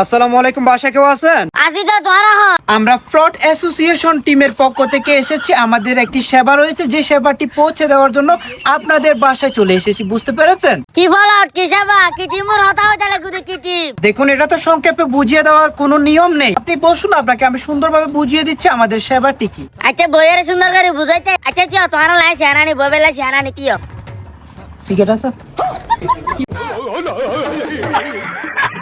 আসসালামু আলাইকুম বাসা কেউ আছেন? আমরা ফ্রড অ্যাসোসিয়েশন টিমের পক্ষ থেকে এসেছি। আমাদের একটি সেবা রয়েছে যে সেবাটি পৌঁছে দেওয়ার জন্য আপনাদের বাসায় চলে এসেছি। বুঝতে পেরেছেন? কি বলত কি সেবা কি টিমর হতা হতা লাগুতে কি টিম? দেখুন এটা তো সংক্ষেপে বুঝিয়ে দেওয়ার কোনো নিয়ম নেই। আপনি বসুন আপনাকে আমি সুন্দরভাবে বুঝিয়ে দিচ্ছি আমাদের সেবাটি কি। আচ্ছা বইয়ের সুন্দর করে বুঝাইতে। আচ্ছা তিও তোরা লাই চেহারানি ববে লাই চেহারানি তিও। সিগারেট আছে?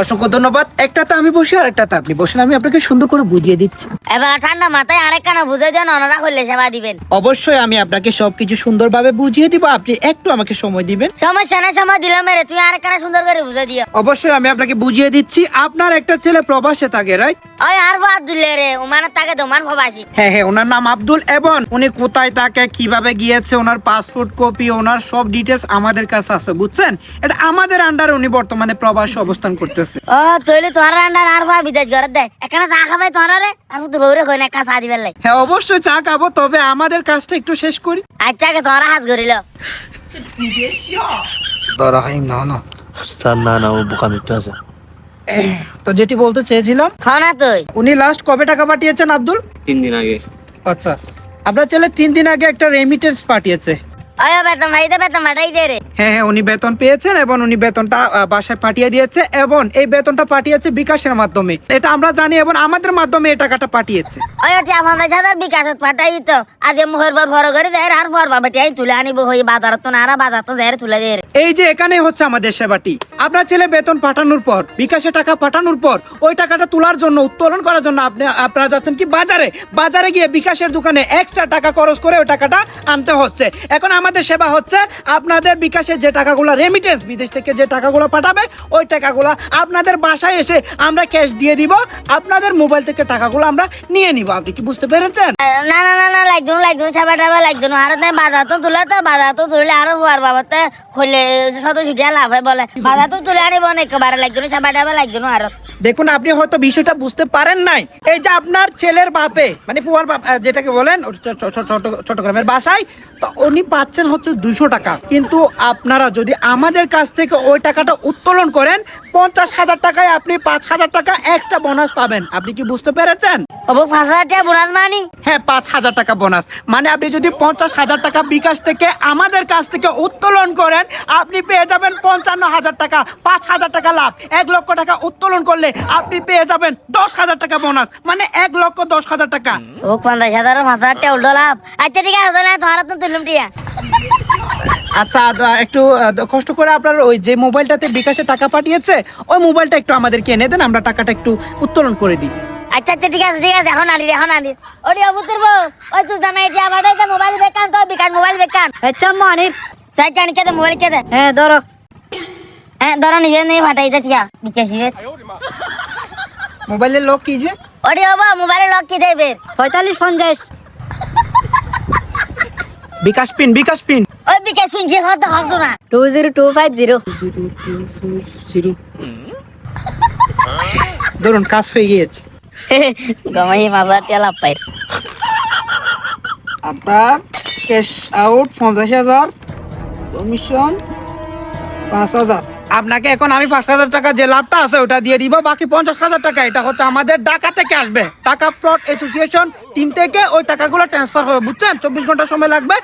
অসংখ্য ধন্যবাদ। একটাতে আমি বসি আর একটাতে আপনি বসেন আমি আপনাকে সুন্দর করে বুঝিয়ে দিচ্ছি। এবার ঠান্ডা মাথায় আরেক কানা বুঝাই দেন ওনারা করলে সেবা দিবেন। অবশ্যই আমি আপনাকে সবকিছু সুন্দরভাবে বুঝিয়ে দিব আপনি একটু আমাকে সময় দিবেন। সমস্যা নাই সময় দিলাম রে তুই আরেক কানা সুন্দর করে বুঝাই দিও। অবশ্যই আমি আপনাকে বুঝিয়ে দিচ্ছি আপনার একটা ছেলে প্রবাসে থাকে রাইট ওই আর বাদ দিলে রে উমানের তাকে তোমার ভবাসি হ্যাঁ হ্যাঁ ওনার নাম আব্দুল এবং উনি কোথায় থাকে কীভাবে গিয়েছে ওনার পাসপোর্ট কপি ওনার সব ডিটেলস আমাদের কাছে আছে বুঝছেন? এটা আমাদের আন্ডারে উনি বর্তমানে প্রবাসে অবস্থান করতেছে। ও তৈলে তোরা আন্ডার আর বা বিদেশ ঘরে দে এখানে চা খাবাই তোরা রে আর তুই রৌরে কই না কাছে দিবেন লাই। হ্যাঁ অবশ্যই চা খাব তবে আমাদের কাজটা একটু শেষ করি। আচ্ছা কে তোরা হাত গরিল ধরা হয় না না স্যার না না ও বোকা মিথ্যা আছে। তো যেটি বলতে চেয়েছিলাম খানা তুই। উনি লাস্ট কবে টাকা পাঠিয়েছেন আব্দুল? তিন দিন আগে। আচ্ছা। আপনার ছেলে তিন দিন আগে একটা রেমিটেন্স পাঠিয়েছে। ওই বেতন ভাই বেতন ভাটাই দে রে। হ্যাঁ হ্যাঁ উনি বেতন পেয়েছেন এবং উনি বেতনটা বাসায় পাঠিয়ে দিয়েছে এবং এই বেতনটা পাঠিয়েছে বিকাশের মাধ্যমে। এটা আমরা জানি এবং আমাদের মাধ্যমে এই টাকাটা পাঠিয়েছে। ওটি আমাদের সাথে বিকাশত পাঠাই তো আজ মোহর বার ভর করে দেয় আর ভর বাবা টিয়াই তুলে আনিব হই বাজারত তো না বাজার তো দেয় তুলে দে রে। এই যে এখানে হচ্ছে আমাদের সেবাটি। আপনার ছেলে বেতন পাঠানোর পর বিকাশে টাকা পাঠানোর পর ওই টাকাটা তোলার জন্য উত্তোলন করার জন্য আপনি আপনারা যাচ্ছেন কি বাজারে? বাজারে গিয়ে বিকাশের দোকানে এক্সট্রা টাকা খরচ করে ওই টাকাটা আনতে হচ্ছে। এখন আমাদের সেবা হচ্ছে আপনাদের বিকাশে যে টাকাগুলো রেমিটেন্স বিদেশ থেকে যে টাকাগুলো পাঠাবে ওই টাকাগুলো আপনাদের বাসায় এসে আমরা ক্যাশ দিয়ে দিব আপনাদের মোবাইল থেকে টাকাগুলো আমরা নিয়ে নিব। আপনি কি বুঝতে পেরেছেন? না না না না লাগতো না লাগতো সাবা টাবা লাগতো আর তাই বাজার তো তুলে তো বাজার তো তুলে আরও ভর বাবা তো হইলে শত ছুটিয়া লাভ হয় বলে। বাজার তো তুলে আনিব না একেবারে লাগতো না সাবা টাবা লাগতো আর। দেখুন আপনি হয়তো বিষয়টা বুঝতে পারেন নাই। এই যে আপনার ছেলের বাপে মানে ফুয়ার বাপ যেটাকে বলেন চ- ছোট চট্টগ্রামের বাসায় তো উনি পাচ্ছেন হচ্ছে দুশো টাকা। কিন্তু আপনারা যদি আমাদের কাছ থেকে ওই টাকাটা উত্তোলন করেন পঞ্চাশ হাজার টাকায় আপনি পাঁচ হাজার টাকা এক্সট্রা বোনাস পাবেন। আপনি কি বুঝতে পেরেছেন? হ্যাঁ পাঁচ হাজার টাকা বোনাস মানে আপনি যদি পঞ্চাশ হাজার টাকা বিকাশ থেকে আমাদের কাছ থেকে উত্তোলন করেন আপনি পেয়ে যাবেন পঞ্চান্ন হাজার টাকা। পাঁচ হাজার টাকা লাভ। এক লক্ষ টাকা উত্তোলন করলে আপনি পেয়ে যাবেন দশ হাজার টাকা বোনাস মানে এক লক্ষ দশ হাজার টাকা। ও পঞ্চাশ হাজার পাঁচ হাজার টাকা উল্টো লাভ। আচ্ছা ঠিক আছে তোমার তুলুম টিয়া আচ্ছা একটু কষ্ট করে আপনার ওই যে মোবাইলটাতে বিকাশে টাকা পাঠিয়েছে ওই মোবাইলটা একটু আমাদেরকে এনে দেন আমরা টাকাটা একটু উত্তোলন করে দিই। আচ্ছা আচ্ছা ঠিক আছে ঠিক আছে এখন আনি এখন আনি। ওরে অবুতর বউ ওই তুই জামাই এটা আবার এটা মোবাইল বেকান তো বিকাশ মোবাইল বেকান আচ্ছা মানির সাই কানি কেদে মোবাইল কেদে হ্যাঁ ধরো। হ্যাঁ ধরো নিবে নেই ফাটাই দে টিয়া বিকাশ মোবাইলের লোক কি যে? ওরে বাবা মোবাইলে লক কি দেবে? পঁয়তাল্লিশ পঞ্চাশ। BKash pin bKash pin. ওই বিকাশ পিন যে হতো হতো না two zero two five zero. Zero ধরুন কাজ হয়ে গিয়েছে। গমাই মাজার টেলা পাইর পাই আপনার ক্যাশ আউট পঞ্চাশ হাজার কমিশন পাঁচ হাজার। আপনাকে এখন আমি পাঁচ হাজার টাকা যে লাভটা আছে ওটা দিয়ে দিব বাকি পঞ্চাশ হাজার টাকা। এটা হচ্ছে আমাদের ঢাকা থেকে আসবে। টাকা ফ্রড অ্যাসোসিয়েশন টিম থেকে ওই টাকাগুলো ট্রান্সফার হবে বুঝছেন? চব্বিশ ঘণ্টা সময় লাগবে।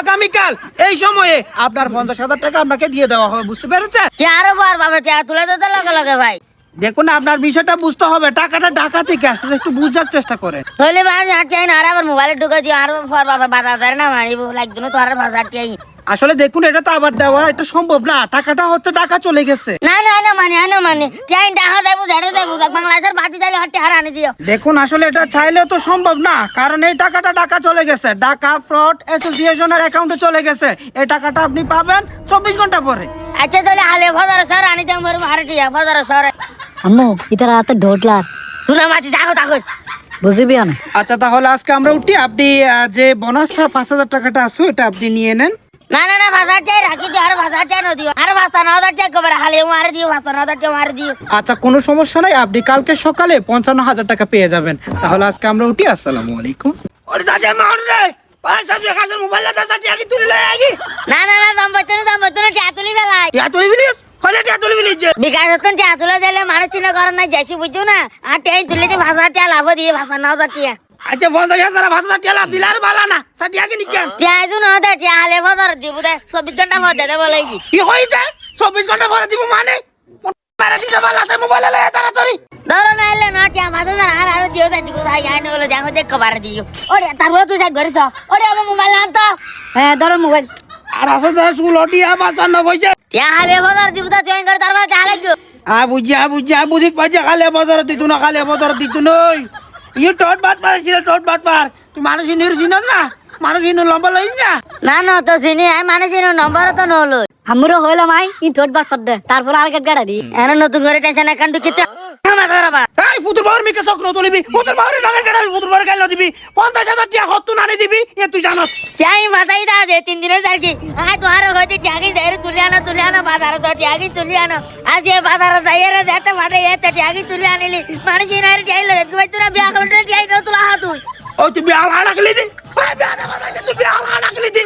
আগামীকাল এই সময়ে আপনার পঞ্চাশ হাজার টাকা আপনাকে দিয়ে দেওয়া হবে বুঝতে পেরেছেন? কে আরও বার বাবা টিয়া তুলে দিতে লগে লগে ভাই? দেখুন আপনার বিষয়টা বুঝতে হবে। টাকাটা ঢাকা থেকে আসছে একটু বুঝার চেষ্টা করে করেন ভাই বাজ হাঁটি না আর আবার মোবাইলে ঢুকে দিও আর ফর বাবা বাধা ধরে না মারিব লাগতো না তো আর বাজার আইন আসলে দেখুন এটা তো আবার দেওয়া এটা সম্ভব না। টাকাটা হচ্ছে টাকা চলে গেছে। না না না মানে না মানে টিয়াইন দেখা যাব ঝাড়ে যাব বাংলাদেশের বাতি যাইলে হাঁটি হারা আনি দিও। দেখুন আসলে এটা চাইলেও তো সম্ভব না কারণ এই টাকাটা টাকা চলে গেছে। টাকা ফ্রড অ্যাসোসিয়েশনের অ্যাকাউন্টে চলে গেছে। এই টাকাটা আপনি পাবেন চব্বিশ ঘণ্টা পরে। আচ্ছা তাহলে হালে ফদার সর আনি দেবো হারে টিয়া ফদার সর। আম্মু ইতার হাতে ঢোটলার তুই মাতি যাও তাকো বুঝিবি না আচ্ছা তাহলে আজকে আমরা উঠি। আপনি যে বোনাসটা পাঁচ হাজার টাকাটা আছে এটা আপনি নিয়ে নেন। না না না ভাষা চাই রাখি দিও আর ভাষা চাই না দিও আর ভাষা না চাই কবার হালে মারে দিও ভাষা না চাই মারে দিও। আচ্ছা কোনো সমস্যা নাই আপনি কালকে সকালে পঞ্চান্ন হাজার টাকা পেয়ে যাবেন। তাহলে আজকে আমরা উঠি আসসালামু আলাইকুম। ওরে দাদা মার রে পয়সা বিকাশের মোবাইল কি তুলি লই আগি না না না দম বইতো না দম বইতো না চা তুলি ফেলাই তুলি বিলি কলে টিয়া তুলি বিলি যে? বিকাশ হতন চা তুলে দিলে মানুষ চিন্তা করেন না যাইছি বুঝছ না? আর ট্রেন তুলিতে ভাষা টিয়া লাভ দিয়ে ভাষা নাও টিয়া। আচ্ছা পঞ্চাশ হাজার ভাষা ষাটিয়া লাভ দিলে আর বালা না। ষাটিয়া কি নিকেন? চা আইদু না দে চা হালে ফদর দিব দে চব্বিশ ঘণ্টা পর দে দেবো লাগি। কি হইছে? চব্বিশ ঘণ্টা পরে দিব মানে? মেরে দিতে পারলা সে মোবাইল লয়ে তাড়াতাড়ি ধরো না এলে না চা ভাষা ধর আর আর দিও যাচ্ছি কোথায় আইনে বলে দেখো দেখ কবার দিও। ওরে তারপরে তুই সাই ঘরে ওরে আমার মোবাইল আন তো হ্যাঁ ধরো মোবাইল আর আসে তো স্কুল ওটিয়া বাসা ন কইছে চা হালে ফদর দিব তা জয়েন করে তারপরে চা লাগবে। আ বুঝি আ বুঝি আ বুঝি পাইছে খালে বজর দিতু না খালে বজর দিতু নই। ই টট বাট পার ছিল টট বাট পার। তুই মানুষ নির চিনস না? মানুষ ইনু লম্বা লই না? না না তো চিনি নম্বর তো হইলাম মাই ই বাট দে তারপর আর গেট গাড়া দি। এনে নতুন করে টেনশন এখান থেকে এই বাবার মিকে চক্র তুলিবি ফুতুর বাবার ডাঙের কাটা ফুতুর বাবার গাইল দিবি পঞ্চাশ হাজার টিয়া হত্তু নানি দিবি এ তুই জানস। চাই মাথায় দা দে তিন দিনের কি আয় তোমার হইতে টিয়াগি যাই তুলি আনো তুলি আনো বাজারে তো টিয়াগি তুলি আনো। আজ এ বাজারে যাই রে যেতে মাঠে এতে টিয়াগি তুলি আনিলি। মানুষ ইন আর টিয়াই লাগে তুই তোরা বিয়া করতে টিয়াই না তুলা হাত ও তুই বিয়াল হাড়া খেলি দি? বিয়া দেবার তুই বিয়াল হাড়া খেলি দি?